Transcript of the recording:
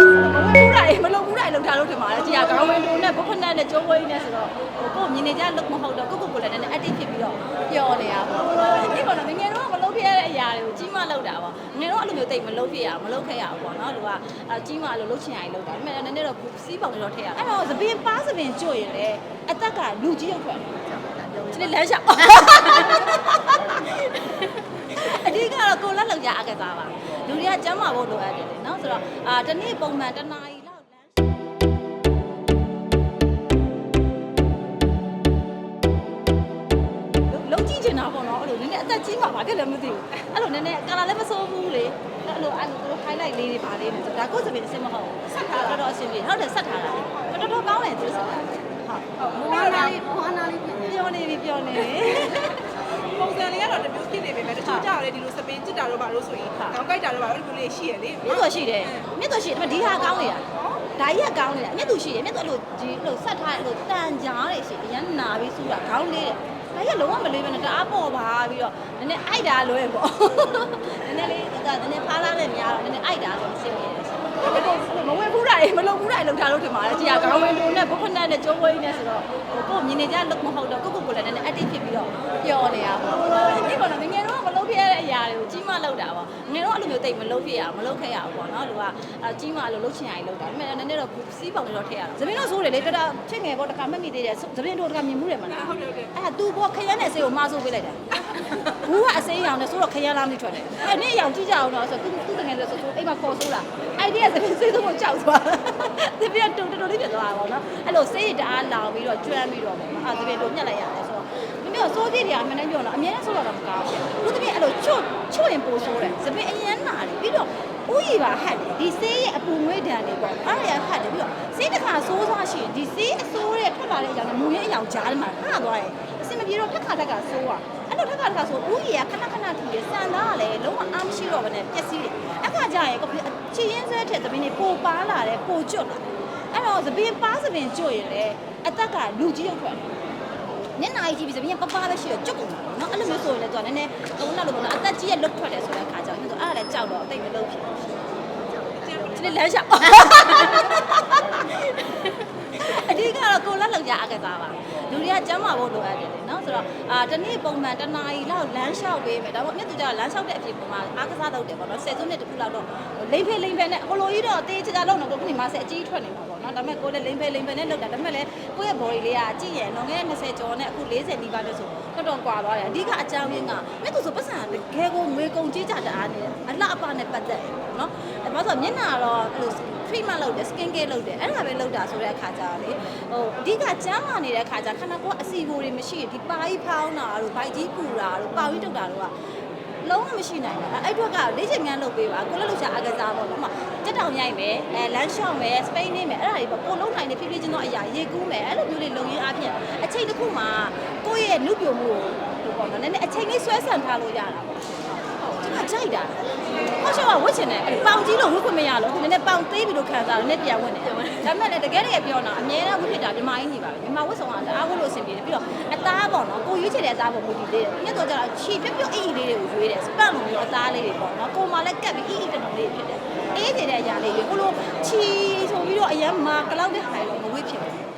ဘူးတာမလုပ်ဘူးတာလောက်တာလို့ထင်ပါတယ်ကြည်ကခေါင်းဝင်တုံနဲ့ဘုဖနက်နဲ့ကျိုးဝင်းနဲ့ဆိုတော့ဟိုကိုမြင်နေကြလို့မဟုတ်တော့ကိုကိုကိုလည်းနည်းနည်း active ဖြစ်ပြီးတော့ပျော်နေတာပေါ့ဒီပေါ်တော့ငငယ်တော့မလုပ်ဖြစ်ရတဲ့အရာတွေကိုကြီးမလောက်တာပေါ့ငယ်တော့အဲ့လိုမျိုးတိတ်မလုပ်ဖြစ်ရမလုပ်ခဲ့ရဘူးပေါ့နော်သူကကြီးမလို့လုပ်ချင်ရည်လုပ်တာဒါပေမဲ့နည်းနည်းတော့စီးပေါင်တော့ထည့်ရအဲ့တော့သပင်ပါသပင်ကြွရင်လေအသက်ကလူကြီးရောက်ထွက်တယ်ဒီလမ်းလျှောက်အဓိကတော့ကိုလက်လောက်ရအကစားပါ လူတွေကကျမ်းမာဖို့လိုအပ်တယ်လေနော်ဆိုတော့အာတနေ့ပုံမှန်တစ်နာရီလောက်လမ်းလုံးကြည့်ချင်တာပေါ့နော်အဲ့လိုနည်းနည်းအသက်ကြီးမှာဘာဖြစ်လဲမသိဘူးအဲ့လိုနည်းနည်းကာလာလည်းမစိုးဘူးလေအဲ့လိုအဲ့လိုသူတို့ highlight လေးတွေပါလေးနဲ့ဒါကိုယ်စပင်အစ်မဟုတ်ဘူးဆက်ထားတာတော်တော်အဆင်ပြေဟုတ်တယ်ဆက်ထားတာတော်တော်ကောင်းတယ်သူဆက်ထားဟုတ်မောနာလေးမောနာလေးပြင်နေပြောနေပြီပြောနေပြီပုံစံလေးကတော့တစ်မျိုးဖြစ်နေ ပေမဲ့တချို့ကြောက်လေဒီလိုစပင်းကြစ်တာတော့ဘာလို့ဆိုရင်ကောင်းကြိုက်တာတော့ဘာလို့ဒီလိုလေးရှိရလေမြင့်တော်ရှိတယ်မြင့်တော်ရှိတယ်ဒါပေမဲ့ဒီဟာကောင်းနေတာဒါကြီးကကောင်းနေတာမြင့်သူရှိတယ်မြင့်သူအဲ့လိုဒီအဲ့လိုဆက်ထားတယ်အဲ့လိုတန်ကြားတွေရှိတယ်အရင်နာပြီးစူတာခေါင်းလေးတယ်ဒါကြီးကလုံးဝမလေးပဲနဲ့တအားပေါ်ပါပြီးတော့နည်းနည်းအိုက်တာလွဲပေါ့နည်းနည်းလေးဒါနည်းနည်းဖားလာနဲ့များတော့နည်းနည်းအိုက်တာဆိုအဆင်ပြေတယ်မဝဲဘူးတာရေမလုံဘူးတာရေလုံတာလို့ထင်ပါတယ်ကြည်ကခေါင်းဝင်တုံနဲ့ဘုဖနက်နဲ့ကျိုးဝင်းနဲ့ဆိုတော့ဟိုကိုမြင်နေကြလို့မဟုတ်တော့ကိုကိုကိုလည်းနည်းနည်း active ဖြစ်ပြီးတော့ပျော်နေတာပေါ့ဒီပေါ်တော့ငငယ်တော့မလုပ်ဖြစ် ရတဲ့အရာတွေကိုကြီးမလောက်တာပေါ့ငယ်တော့အဲ့လိုမျိုးတိတ်မလုပ်ဖြစ်ရမလုပ်ခဲ့ရဘူးပေါ့နော်လူကကြီးမလို့လုပ်ချင်ရည်လုပ်တာဒါပေမဲ့နည်းနည်းတော့စီးပေါင်နေတော့ထည့်ရတာသမင်းတို့ဆိုးတယ်လေတတချစ်ငယ်ပေါ့တခါမှတ်မိသေးတယ်သမင်းတို့တခါမြင်မှုတယ်မလားဟုတ်တယ်အဲ့ဒါသူပေါ့ခရမ်းနဲ့ဆေးကိုမဆိုးပေးလိုက်တာဘူးကအစိမ်းရောင်နဲ့ဆိုတော့ခရမ်းလားမသိထွက်တယ်အဲ့နေ့ရောင်ကြည့်ကြအောင်တော့ဆိုသူသူတကယ်ဆိုဆိုအိမ်မှာခေါ်ဆိုးတာအဲ့ဒီကသမင်းဆေးဆုံးကိုကြောက်သွားသမင်းကတူတူလေးဖြစ်သွားတာပေါ့နော်အဲ့လိုဆေးတအားလောင်ပြီးတော့ကျွမ်းပြီးတော့ပေါ့နော်အဲ့သမင်းတို့ညက်လိုက်ရတယ်ဆို တော့မင်းတို့စိုးကြည့်တယ်အမှန်တမ်းပြောတော့အများနဲ့ဆိုတော့မကောင်းဘူးသူသမင်းအဲ့လိုချွတ်ချွတ်ရင်ပိုဆိုးတယ်သမင်းအရင်နာတယ်ပြီးတော့ဥယီပါဟတ်တယ်ဒီဆေးရဲ့အပူငွေ့တံတွေပေါ့အဲ့ဒါရဟတ်တယ်ပြီးတော့ဆေးတစ်ခါဆိုးသွားရှိရင်ဒီဆေးအဆိုးရဲ့ထွက်လာတဲ့အကြောင်းနဲ့မူရဲ့အယောင်ကြားထဲမှာဟသွားတယ်အစင်မပြေတော့ထက်ခါထက်ကဆိုးသွားအဲ့လိုထက်ခါထက်ကဆိုဥယီကခဏခဏထီတယ်စံသားကလည်းလုံးဝအားမရှိတော့ဘဲနဲ့ပျက်စီးတယ်အခါကျရင်ချီရင်ဆွဲတဲ့သမင်းတွေပိုပါလာတယ်ပိုကျွတ်လာအဲ့တော့သပင်ပါသပင်ကျွတ်ရင်လေအသက်ကလူကြီးရောက်ထွက်တယ် ညနေကြီးပြီဆိုရင်ပပပဲရှိတော့ကြွတ်ကုန်တာပေါ့နော်အဲ့လိုမျိုးဆိုရင်လည်းသူကနည်းနည်းသုံးနောက်လို့ပေါ့နော်အသက်ကြီးရဲ့လွတ်ထွက်တယ်ဆိုတဲ့ခါကျတော့သူအဲ့ဒါလည်းကြောက်တော့အသိမလို့ဖြစ်ဒီလမ်းလျှောက်အဓိကတော့ကိုလက်လောက်ကြအကစားပါ လူတွေကကျမ်းမာဖို့လိုအပ်တယ်လေနော်ဆိုတော့အာတနေ့ပုံမှန်တစ်နာရီလောက်လမ်းလျှောက်ပေးမယ်ဒါပေမဲ့မြတ်သူကျတော့လမ်းလျှောက်တဲ့အဖြစ်ပုံမှာအားကစားလုပ်တယ်ပေါ့နော်ဆယ်စုနှစ်တစ်ခုလောက်တော့လိမ့်ဖေးလိမ့်ဖေးနဲ့ဟိုလိုကြီးတော့တေးချာချာလုပ်နေတော့ခုနေမှာဆယ်အကြီးထွက်နေမှာပေါ့နော်ဒါပေမဲ့ကိုလည်းလိမ့်ဖေးလိမ့်ဖေးနဲ့လုပ်တာဒါပေမဲ့လည်းကိုယ့်ရဲ့ body လေးကကြည့်ရင်လွန်ခဲ့တဲ့20ကျော်နဲ့အခု40နီးပါးနဲ့ဆို တော်တော်ကွာသွားတယ်အဓိကအကြောင်းရင်းကမြတ်သူဆိုပတ်စံတကယ်ကိုငွေကုန်ကြီးကြတာအားနဲ့အလှအပနဲ့ပတ်သက်တယ်ပေါ့နော်အဲဘာလို့ဆိုမျက်နှာတော့အဲ့လို treatment လုပ်တယ် skin care လုပ်တယ်အဲ့ဒါပဲလုပ်တာဆိုတဲ့အခါကျတော့လေဟိုအဓိကကျန်းမာနေတဲ့အခါကျခန္ဓာကိုယ်ကအစီအကိုတွေမရှိရင်ဒီပါကြီးဖောင်းတာတို့ဗိုက်ကြီးပူတာတို့ပါပြီးတုတ်တာတို့က လုံးဝမရှိနိုင်ဘူးအဲ့အတွက်ကလေ့ကျင့်ခန်းလုပ်ပေးပါကိုလည်းလုပ်ချင်အကစားပေါ့နော်တက်တောင်ရိုက်မယ်အဲလမ်းလျှောက်မယ်စပိန်နေမယ်အဲ့ဒါတွေပေါ့ကိုလုံးနိုင်တဲ့ဖြည်းဖြည်းချင်းတော့အရာရေကူးမယ်အဲ့လိုမျိုးလေးလုပ်ရင်းအပြင်အချိန်တစ်ခုမှာကိုယ့်ရဲ့နှုတ်ပြမှုကိုပေါ့နော်နည်းနည်းအချိန်လေးဆွဲဆန်ထားလို့ရတာပေါ့ ကျွန်မကြိုက်တာဟောရှောကဝတ်ချင်တယ်ပေါင်ကြီးလို့ဝတ်ခွင့်မရလို့နည်းနည်းပေါင်သေးပြီလို့ခံစားလို့နည်းပြန်ဝတ်နေတယ်ဒါပေမဲ့လည်းတကယ်တကယ်ပြောတော့အများနဲ့ဝတ်ဖြစ်တာမြန်မာကြီးနေပါပဲမြန်မာဝတ်ဆောင်ကတအားဝတ်လို့အဆင်ပြေတယ်ပြီးတော့အသားပေါ့နော်ကိုရွေးချယ်တဲ့အသားပေါ်မူတည်သေးတယ်မြတ်တော့ကျတော့ချီပြုတ်ပြုတ်အိအိလေးတွေကိုရွေးတယ်စပတ်လိုမျိုးအသားလေးတွေပေါ့နော်ကိုမှလည်းကတ်ပြီးအိအိတတော်လေးဖြစ်တယ်အေးနေတဲ့အရာလေးတွေကိုလိုချီဆိုပြီးတော့အရင်မှာကလောက်တဲ့ဟာတွေတော့မဝတ်ဖြစ်ဘူး